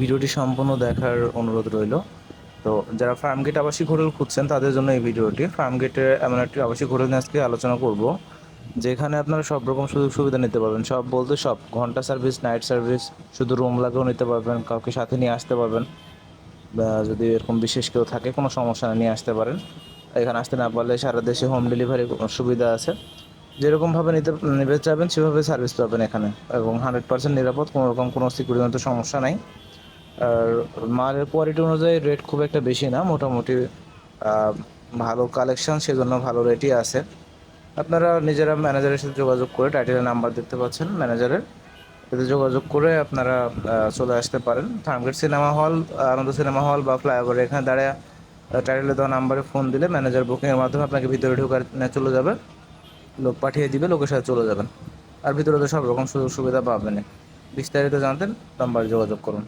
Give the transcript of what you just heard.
ভিডিওটি সম্পূর্ণ দেখার অনুরোধ রইল। তো যারা ফার্ম গেট আবাসিক হোটেল খুঁজছেন, তাদের জন্য এই ভিডিওটি। ফার্ম গেটের এমন একটি আবাসিক হোটেল নিয়ে আজকে আলোচনা করব, যেখানে আপনারা সব রকম সুযোগ সুবিধা নিতে পারবেন। সব বলতে সব, ঘণ্টা সার্ভিস, নাইট সার্ভিস, শুধু রুম লাগেও নিতে পারবেন, কাউকে সাথে নিয়ে আসতে পারবেন, বা যদি এরকম বিশেষ কেউ থাকে, কোনো সমস্যা নিয়ে আসতে পারেন। এখানে আসতে না পারলে সারা দেশে হোম ডেলিভারি সুবিধা আছে। যেরকমভাবে নিতে নিতে চাবেন সেভাবে সার্ভিস পাবেন এখানে, এবং হান্ড্রেড পার্সেন্ট নিরাপদ, কোনো রকম কোনো সিকিউরিটিগত সমস্যা নাই। আর মালের কোয়ালিটি অনুযায়ী রেট খুব একটা বেশি না, মোটামুটি ভালো কালেকশন সেজন্য ভালো রেটই আছে। আপনারা নিজেরা ম্যানেজারের সাথে যোগাযোগ করে টাইটেলের নাম্বার দেখতে পাচ্ছেন ম্যানেজারের এতে যোগাযোগ করে আপনারা চলে আসতে পারেন। থার্মগেট সিনেমা হল আনন্দ সিনেমা হল বা ফ্লাইওভার এখানে দাঁড়িয়ে টাইটেলে দেওয়া নাম্বারে ফোন দিলে ম্যানেজার বুকিংয়ের মাধ্যমে আপনাকে ভিতরে ঢোকার চলে যাবে। লোক পাঠিয়ে দিবে, লোকের সাথে চলে যাবেন। আর ভিতরে তো সব রকম সুযোগ সুবিধা পাবেন বিস্তারিত জানতেন নাম্বারে যোগাযোগ করুন।